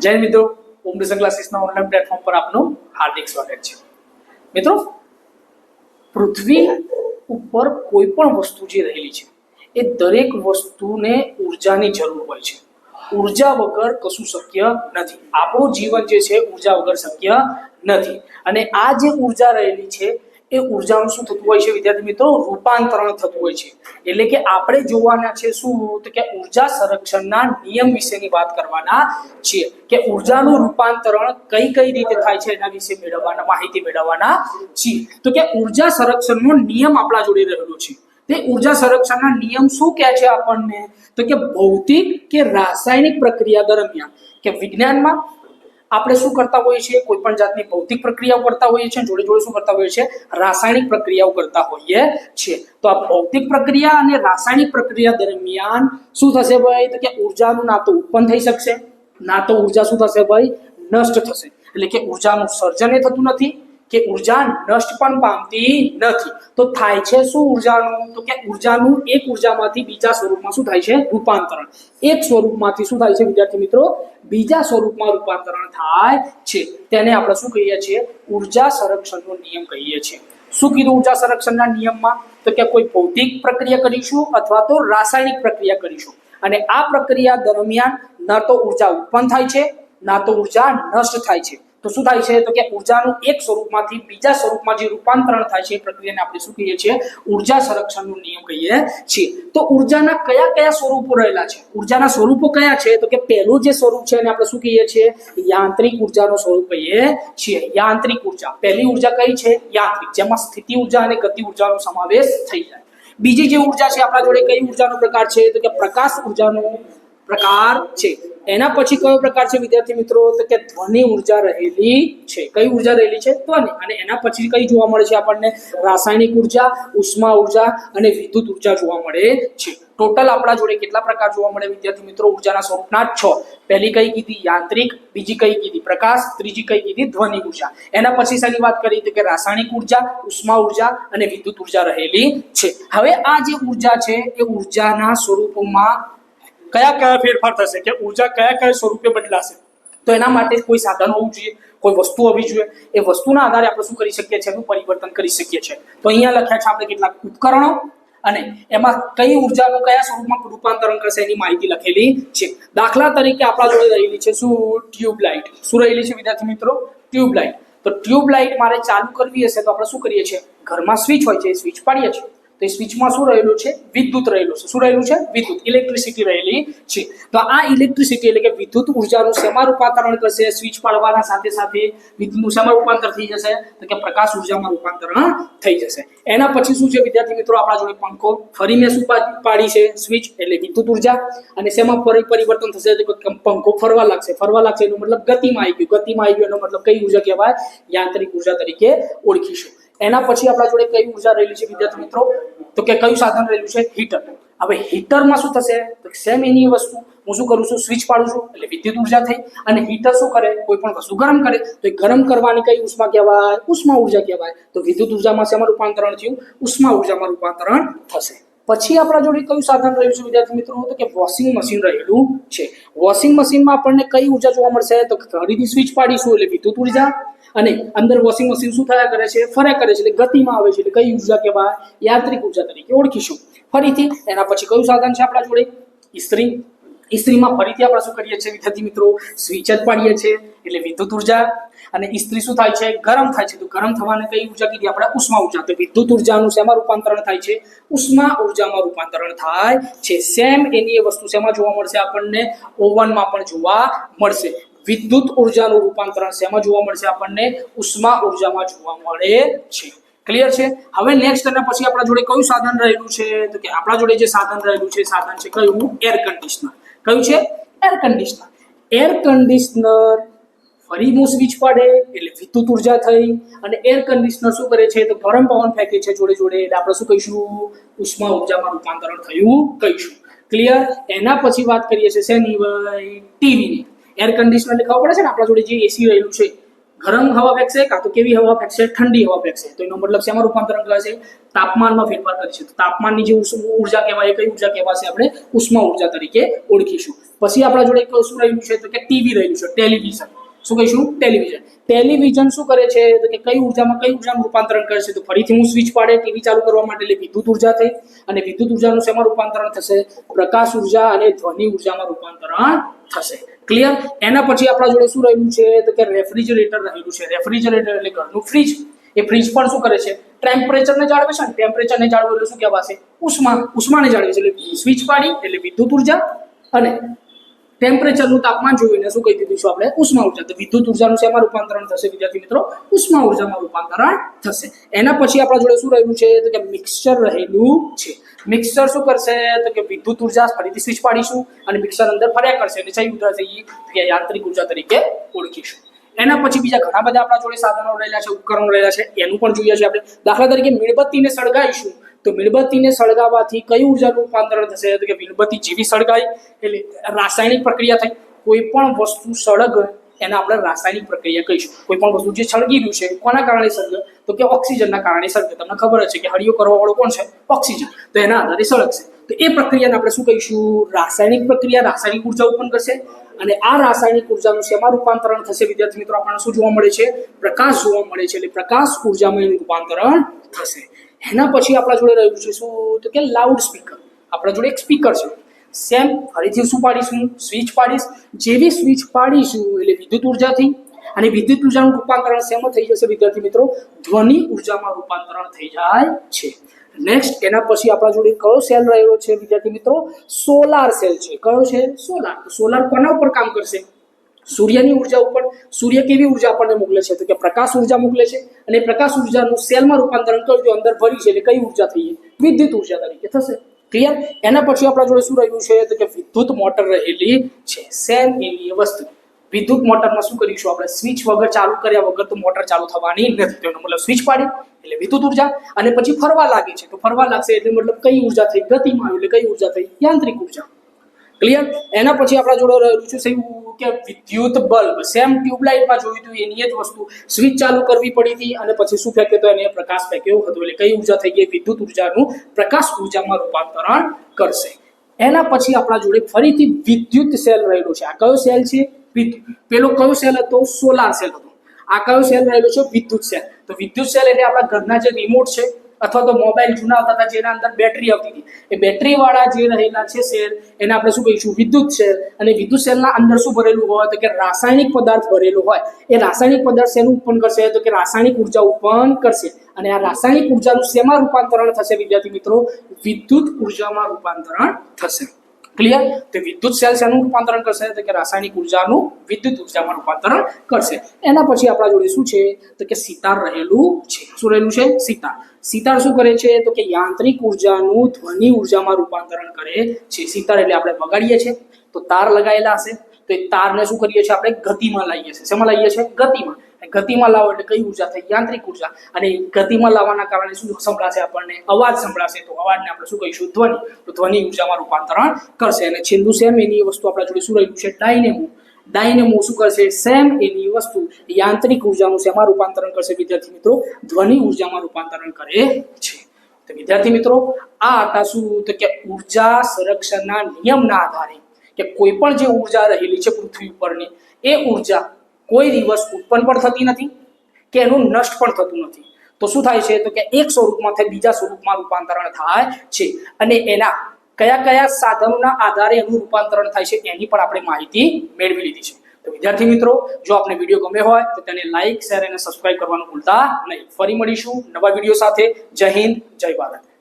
જય મિત્રો, ઓમ ક્લાસીસના online platform પર આપનું હાર્દિક સ્વાગત છે. મિત્રો, પૃથ્વી ઉપર કોઈ પણ વસ્તુ જે રહેલી છે, એ દરેક વસ્તુને ઉર્જાની જરૂર હોય છે. ઊર્જા વગર કશું શક્ય નથી. આપણું જીવન જે છે, ઊર્જા વગર શક્ય નથી. અને આ જે ઊર્જા રહેલી છે એ ઉર્જાનું શું થતું હોય છે, વિદ્યાર્થી મિત્રો? રૂપાંતરણ થતું હોય છે. એટલે કે આપણે જોવાના છે શું? તો કે ઊર્જા સંરક્ષણના નિયમ વિશેની વાત કરવાના છીએ. કે ઉર્જાનું રૂપાંતરણ કઈ કઈ રીતે થાય છે, એના વિશે મેળવવાના, માહિતી મેળવવાના છીએ. તો કે ઊર્જા સંરક્ષણનો નિયમ આપણા જોડે રહેલો છે. તે ઊર્જા સંરક્ષણના નિયમ શું કહે છે આપણને? તો કે ભૌતિક કે રાસાયણિક પ્રક્રિયા દરમિયાન. કે વિજ્ઞાનમાં આપણે શું કરતા હોઈએ છીએ? કોઈ પણ જાતની ભૌતિક પ્રક્રિયાઓ કરતા હોઈએ છીએ, જોડે જોડે શું કરતા હોઈએ છીએ? રાસાયણિક પ્રક્રિયાઓ કરતા હોઈએ છીએ. તો આ ભૌતિક પ્રક્રિયા અને રાસાયણિક પ્રક્રિયા દરમિયાન શું થશે ભાઈ? તો કે ઉર્જાનું ના તો ઉત્પન્ન થઈ શકશે. ના તો ઊર્જા શું થશે ભાઈ? નષ્ટ થશે. એટલે કે ઉર્જાનું સર્જન એ થતું નથી. કે ઊર્જા નષ્ટ પણ પામતી નથી. તો થાય છે શું ઉર્જાનું? તો કે ઉર્જાનું એક ઉર્જામાંથી બીજા સ્વરૂપમાં શું થાય છે? રૂપાંતરણ. એક સ્વરૂપમાંથી શું થાય છે વિદ્યાર્થી મિત્રો? બીજા સ્વરૂપમાં રૂપાંતરણ થાય છે. તેને આપણે શું કહીએ છીએ? ઊર્જા સંરક્ષણનો નિયમ કહીએ છીએ. શું કીધું ઊર્જા સંરક્ષણના નિયમમાં? તો કે કોઈ ભૌતિક પ્રક્રિયા કરીશું અથવા તો રાસાયણિક પ્રક્રિયા કરીશું. અને આ પ્રક્રિયા દરમિયાન ન તો ઊર્જા ઉત્પન્ન થાય છે, ના તો ઊર્જા નષ્ટ થાય છે. તો શું થાય છે? તો કે ઉર્જાનું એક સ્વરૂપમાંથી બીજા સ્વરૂપમાં જે રૂપાંતરણ થાય છે એ પ્રક્રિયાને આપણે શું કહીએ છીએ? ઊર્જા સંરક્ષણનો નિયમ કહીએ છીએ. તો ઉર્જાના કયા કયા સ્વરૂપો રહેલા છે? ઉર્જાના સ્વરૂપો કયા છે? તો કે પહેલું જે સ્વરૂપ છે એને આપણે શું કહીએ છીએ? યાંત્રિક ઉર્જાનો સ્વરૂપ કહીએ છીએ. યાંત્રિક ઊર્જા. પહેલી ઊર્જા કઈ છે? યાંત્રિક. જેમાં સ્થિતિ ઊર્જા અને ગતિ ઉર્જાનો સમાવેશ થઈ જાય. બીજી જે ઊર્જા છે આપણા જોડે કઈ ઉર્જાનો પ્રકાર છે? તો કે પ્રકાશ ઉર્જાનો પ્રકાર છે. એના પછી કયો પ્રકાર છે વિદ્યાર્થી મિત્રો? તો કે ધ્વનિ ઊર્જા રહેલી છે. કઈ ઊર્જા રહેલી છે? ધ્વનિ. અને એના પછી કઈ જોવા મળે છે આપણને? રાસાયણિક ઊર્જા, ઉષ્મા ઊર્જા અને વિદ્યુત ઊર્જા જોવા મળે છે. ટોટલ આપણા જોડે કેટલા પ્રકાર જોવા મળે વિદ્યાર્થી મિત્રો? ઉર્જાના સ્વરૂપના છ. પહેલી કઈ કીધી? યાંત્રિક. બીજી કઈ કીધી? પ્રકાશ. ત્રીજી કઈ કીધી? ધ્વનિ ઊર્જા. એના પછી સાની વાત કરી તો કે રાસાયણિક ઊર્જા, ઉષ્મા ઊર્જા અને વિદ્યુત ઊર્જા રહેલી છે. હવે આ જે ઊર્જા છે, એ ઉર્જાના સ્વરૂપોમાં કયા કયા ફેરફાર થશે કે ઊર્જા કયા કયા સ્વરૂપે બદલાશે? તો એના માટે કોઈ સાધન હોવું જોઈએ, કોઈ વસ્તુ હોવી જોઈએ. એ વસ્તુના આધારે આપણે શું કરી શકીએ છીએ? એનું પરિવર્તન કરી શકીએ છીએ. તો અહીંયા લખ્યા છે આપણે કેટલાક ઉપકરણો અને એમાં કઈ ઉર્જાનું કયા સ્વરૂપમાં રૂપાંતરણ કરશે એની માહિતી લખેલી છે. દાખલા તરીકે આપણા જોડે રહેલી છે શું? ટ્યુબલાઇટ. શું રહેલી છે વિદ્યાર્થી મિત્રો? ટ્યુબલાઇટ. તો ટ્યુબલાઇટ મારે ચાલુ કરવી હશે તો આપણે શું કરીએ છીએ? ઘરમાં સ્વિચ હોય છે, એ સ્વિચ પાડીએ છીએ. તો એ સ્વિચમાં શું રહેલું છે? વિદ્યુત રહેલું છે. શું રહેલું છે? વિદ્યુત. ઇલેક્ટ્રિસિટી રહેલી છે. તો આ ઇલેક્ટ્રિસિટી એટલે કે વિદ્યુત ઉર્જાનું શેમાં રૂપાંતરણ કરશે, સ્વિચ પાડવાના સાથે સાથે વિદ્યુતનું શેમાં રૂપાંતર થઈ જશે. તો કે પ્રકાશ ઉર્જામાં રૂપાંતરણ થઈ જશે. એના પછી શું છે વિદ્યાર્થી મિત્રો? આપણા જોડે પંખો ફરી મેં શું પાડી છે? સ્વિચ એટલે વિદ્યુત ઊર્જા. અને શેમાં ફરી પરિવર્તન થશે? તો પંખો ફરવા લાગશે. ફરવા લાગશે એનો મતલબ ગતિમાં આવી ગયું. ગતિમાં આવી ગયું એનો મતલબ કઈ ઊર્જા કહેવાય? યાંત્રિક ઊર્જા તરીકે ઓળખીશું. એના પછી આપણા જોડે કઈ ઊર્જા રહેલી છે વિદ્યાર્થી મિત્રો? તો કે કયું સાધન રહેલું છે? હીટર. હવે હીટરમાં શું થશે? તો સેમ એની વસ્તુ. હું શું કરું છું? સ્વિચ પાડું છું. એટલે વિદ્યુત ઊર્જા થઈ. અને હીટર શું કરે? કોઈ પણ વસ્તુ ગરમ કરે. તો એ ગરમ કરવાની કઈ ઉષ્મા કહેવાય? ઉષ્મા ઊર્જા કહેવાય. તો વિદ્યુત ઉર્જામાં શેમાં રૂપાંતરણ થયું? ઉષ્મા ઉર્જામાં રૂપાંતરણ થશે. પછી આપણા જોડે કયું સાધન રહ્યું છે, વિદ્યાર્થી મિત્રો? તો કે વોશિંગ મશીન રહેલું છે. વોશિંગ મશીનમાં આપણને કઈ ઊર્જા જોવા મળશે? તો ઘડીની સ્વિચ પાડીશું એટલે વિદ્યુત ઊર્જા અને અંદર વોશિંગ મશીન શું થયા કરે છે? ફર્યા કરે છે એટલે ગતિમાં આવે છે એટલે કઈ ઊર્જા કહેવાય? યાંત્રિક ઊર્જા તરીકે ઓળખીશું. ફરીથી એના પછી કયું સાધન છે આપણા જોડે? ઇસ્ત્રી. ઇસ્ત્રીમાં ફરીથી આપણે શું કરીએ છીએ, વિદ્યાર્થી મિત્રો? સ્વિચ જ પાડીએ છીએ, એટલે વિદ્યુત ઊર્જા. અને ઇસ્ત્રી શું થાય છે? ગરમ થાય છે. તો ગરમ થવાને કઈ ઊર્જા કીધી? આપણે ઉષ્મા ઊર્જા. તો વિદ્યુત ઉર્જાનું શેમાં રૂપાંતરણ થાય છે? ઉષ્મા ઉર્જામાં રૂપાંતરણ થાય છે. સેમ એની એ વસ્તુ શેમાં જોવા મળશે? આપણને ઓવનમાં પણ જોવા મળશે. વિદ્યુત ઉર્જાનું રૂપાંતરણ શેમાં જોવા મળશે? આપણને ઉષ્મા ઉર્જામાં જોવા મળે છે. ક્લિયર છે? હવે નેક્સ્ટ એના પછી આપણા જોડે કયું સાધન રહેલું છે? તો કે આપણા જોડે જે સાધન રહેલું છે સાધન છે કયું? એર કન્ડિશનર કયું છે? એર કન્ડિશનર એર કન્ડિશનર ફરી હું સ્વિચ પાડે એટલે વિદ્યુત ઊર્જા થઈ અને એર કન્ડિશનર શું કરે છે? તો ગરમ પવન ફેંકે છે જોડે જોડે. એટલે આપણે શું કહીશું? ઉષ્મા ઉર્જામાં રૂપાંતરણ થયું કહીશું. ક્લિયર એના પછી વાત કરીએ છીએ શેની ભાઈ ટીવીની. એર કન્ડિશનર એટલે પડે છે ને? આપણા જોડે જે એસી રહેલું છે ગરમ હવા ફેંકશે કાં તો કેવી હવા ફેંકશે? ઠંડી હવા ફેંકશે. તો એનો મતલબ શેમાં રૂપાંતરણ કરશે તાપમાનમાં ફેરફાર કરશે તો તાપમાનની જે ઊર્જા કહેવાય કઈ ઊર્જા કહેવાશે આપણે? ઉષ્મા ઊર્જા તરીકે ઓળખીશું. પછી આપણા જોડે એક શું રહ્યું છે? તો કે ટીવી રહ્યું છે, ટેલિવિઝન. શું કહીશું? ટેલિવિઝન ટેલિવિઝન શું કરે છે? તો કે કઈ ઉર્જામાં કઈ ઉર્જાનું રૂપાંતરણ કરશે તો ફરીથી હું સ્વિચ પાડે ટીવી ચાલુ કરવા માટે એટલે વિદ્યુત ઊર્જા થઈ અને વિદ્યુત ઉર્જાનું શેમાં રૂપાંતરણ થશે? પ્રકાશ ઊર્જા અને ધ્વનિ ઉર્જામાં રૂપાંતરણ થશે. ક્લિયર એના પછી આપણા જોડે શું રહેલું છે? તો કે રેફ્રિજરેટર રહેલું છે. રેફ્રિજરેટર એટલે ઘરનું ફ્રીજ એ ફ્રીજ પણ શું કરે છે? ટેમ્પરેચરને જાળવે છે ને? ટેમ્પરેચરને જાળવે એટલે શું કહેવાશે? ઉષ્મા. ઉષ્માને જાળવે છે. એટલે સ્વિચ પાડી એટલે વિદ્યુત ઊર્જા અને ટેમ્પરેચરનું તાપમાન જોઈને શું કહી દીધું છું આપણે? ઉષ્મા ઊર્જા. તો વિદ્યુત ઉર્જાનું શેમાં રૂપાંતરણ થશે, વિદ્યાર્થી મિત્રો. ઉષ્મા ઉર્જામાં રૂપાંતરણ થશે. એના પછી આપણા જોડે શું રહેલું છે? તો કે મિક્સર રહેલું છે. મિક્સર શું કરશે? તો કે વિદ્યુત ઊર્જા ફરીથી સ્વિચ પાડીશું અને મિક્સર અંદર ફર્યા કરશે અને સહી ઊર્જા થઈ યાંત્રિક ઊર્જા તરીકે ઓળખીશું. એના પછી બીજા ઘણા બધા આપણા જોડે સાધનો રહેલા છે, ઉપકરણો રહેલા છે. એનું પણ જોઈએ છે આપણે. દાખલા તરીકે મીણબત્તીને સળગાવીશું. તો મીણબત્તીને સળગાવવાથી કઈ ઉર્જાનું રૂપાંતરણ થશે? તો કે મીણબત્તી જેવી સળગાઈ, એટલે રાસાયણિક પ્રક્રિયા થઈ. કોઈ પણ વસ્તુ સળગ, એને આપણે રાસાયણિક પ્રક્રિયા કહીશું. કોઈ પણ વસ્તુ જે સળગી રહ્યું છે, કોના કારણે સળગે? તો કે ઓક્સિજનના કારણે સળગે. તમને ખબર જ છે કે હળીઓ કરવા વાળો કોણ છે? ઓક્સિજન. તો એના આધારે સળગશે. તો એ પ્રક્રિયાને આપણે શું કહીશું? રાસાયણિક પ્રક્રિયા, રાસાયણિક ઊર્જા ઉત્પન્ન કરશે. અને આ રાસાયણિક ઉર્જાનું શેમાં રૂપાંતરણ થશે? વિદ્યાર્થી મિત્રો, આપણને શું જોવા મળે છે? પ્રકાશ જોવા મળે છે. એટલે પ્રકાશ ઉર્જામાં એનું રૂપાંતરણ થશે. એના પછી આપણા જોડે રહ્યું છે શું તો કે લાઉડ સ્પીકર આપણા જોડે એક સ્પીકર છે. સેમ ફરીથી શું પાડીશું? સ્વિચ પાડીશ. જેવી સ્વિચ પાડીશું એટલે વિદ્યુત ઉર્જાથી અને વિદ્યુત ઉર્જાનું રૂપાંતરણ શેમાં થઈ જશે વિદ્યાર્થી મિત્રો. ધ્વનિ ઉર્જામાં રૂપાંતરણ થઈ જાય છે. નેક્સ્ટ એના પછી આપણા જોડે કયો સેલ રહ્યો છે વિદ્યાર્થી મિત્રો? સોલાર સેલ છે. કયો છે? સોલાર સોલાર કોના ઉપર કામ કરશે? સૂર્યની ઊર્જા ઉપર સૂર્ય કેવી ઊર્જા આપણને મોકલે છે? તો કે પ્રકાશ ઊર્જા મોકલે છે અને પ્રકાશ ઉર્જાનું સેલમાં રૂપાંતરણ કરજો અંદર ભરી છે એટલે કઈ ઊર્જા થઈ વિદ્યુત ઊર્જા તરીકે. થશે. ક્લિયર એના પછી આપણા જોડે શું રહ્યું છે? તો કે વિદ્યુત મોટર રહેલી છે. સેમ એવી વસ્તુ. વિદ્યુત મોટરમાં શું કરીશું આપણે? સ્વિચ વગર ચાલુ કર્યા વગર તો મોટર ચાલુ થવાની નથી. તેનો મતલબ સ્વિચ પાડી, એટલે વિદ્યુત ઊર્જા. અને પછી ફરવા લાગે છે. તો ફરવા લાગશે એટલે મતલબ કઈ ઊર્જા થઈ? ગતિમાં એટલે કઈ ઊર્જા થઈ? યાંત્રિક ઊર્જા. ક્લિયર એના પછી આપણા જોડે રહેલું છે કે વિદ્યુત બલ્બ, સેમ ટ્યુબલાઇટમાં જોયું હતું એની જ વસ્તુ. સ્વિચ ચાલુ કરવી પડી હતી અને પછી શું ફેંક્યો તો એને? પ્રકાશ ફેંક્યો હતો. એટલે કઈ ઊર્જા થઈ ગઈ? વિદ્યુત ઉર્જાનું પ્રકાશ ઉર્જામાં રૂપાંતરણ કરશે. એના પછી આપણા જોડે ફરીથી વિદ્યુત સેલ રહેલો છે. આ કયો સેલ છે? વિદ્યુત પેલો કયો સેલ હતો? સોલાર સેલ હતો. આ કયો સેલ રહેલો છે? વિદ્યુત સેલ. તો વિદ્યુત સેલ એટલે આપણા ઘરના જે રિમોટ છે અથવા તો મોબાઈલ જૂના આવતા હતા જેના અંદર બેટરી આવતી હતી. એ બેટરી વાળા જે રહેલા છે શેર એને આપણે શું કહીશું? વિદ્યુત શેર અને વિદ્યુત શેરના અંદર શું ભરેલું હોય? તો કે રાસાયણિક પદાર્થ ભરેલો હોય. એ રાસાયણિક પદાર્થ શેનું ઉત્પન્ન કરશે? તો કે રાસાયણિક ઊર્જા ઉત્પન્ન કરશે. અને આ રાસાયણિક ઉર્જાનું શેમાં રૂપાંતરણ થશે? વિદ્યાર્થી મિત્રો, વિદ્યુત ઉર્જામાં રૂપાંતરણ થશે. ક્લિયર તો વિદ્યુત સેલ શેનું રૂપાંતરણ કરશે? તો કે રાસાયણિક ઉર્જાનું વિદ્યુત ઉર્જામાં રૂપાંતરણ કરશે. એના પછી આપણા જોડે શું છે? તો કે સિતાર રહેલું છે. શું રહેલું છે? સિતાર. સિતાર શું કરે છે? તો કે યાંત્રિક ઉર્જાનું ધ્વનિ ઉર્જામાં રૂપાંતરણ કરે છે. સિતાર એટલે આપણે બગાડીએ છીએ. તો તાર લગાવેલા હશે. તો એ તારને શું કરીએ છીએ? આપણે ગતિમાં લાવીએ છીએ. શેમાં લાવીએ છીએ? ગતિમાં. ગતિમાં લાવો એટલે કઈ ઊર્જા થઈ યાંત્રિક ઊર્જા. અને ગતિમાં લાવવાના કારણે શું સંભળાશે આપણને? અવાજ સંભળાશે. તો અવાજને આપણે શું કહીશું? ધ્વનિ. તો ધ્વનિ ઉર્જામાં રૂપાંતરણ કરશે. અને છેલ્લું સેમ એની વસ્તુ આપણા જોડે શું રહ્યું છે? ડાયનેમો. ડાયનેમો શું કરશે? સેમ એની વસ્તુ યાંત્રિક ઉર્જાનું શેમાં રૂપાંતરણ કરશે? વિદ્યાર્થી મિત્રો, ધ્વનિ ઉર્જામાં રૂપાંતરણ કરે છે. તો વિદ્યાર્થી મિત્રો, આ હતા શું? તો કે ઊર્જા સંરક્ષણના નિયમના આધારે કે કોઈ પણ જે ઊર્જા રહેલી છે પૃથ્વી ઉપરની, એ ઊર્જા કોઈ દિવસ ઉત્પન્ન પણ થતી નથી કે એનું નષ્ટ પણ થતું નથી. તો શું થાય છે? તો કે એક સ્વરૂપમાંથી બીજા સ્વરૂપમાં રૂપાંતરણ થાય છે. અને એના કયા કયા સાધનોના આધારે એનું રૂપાંતરણ થાય છે એની પણ આપણે માહિતી મેળવી લીધી છે. તો વિદ્યાર્થી મિત્રો, જો આપને વીડિયો ગમે હોય, તો તેને લાઈક, શેર અને સબસ્ક્રાઇબ કરવાનું ભૂલતા નહીં. ફરી મળીશું નવા વીડિયો સાથે. જય હિન્દ, જય ભારત.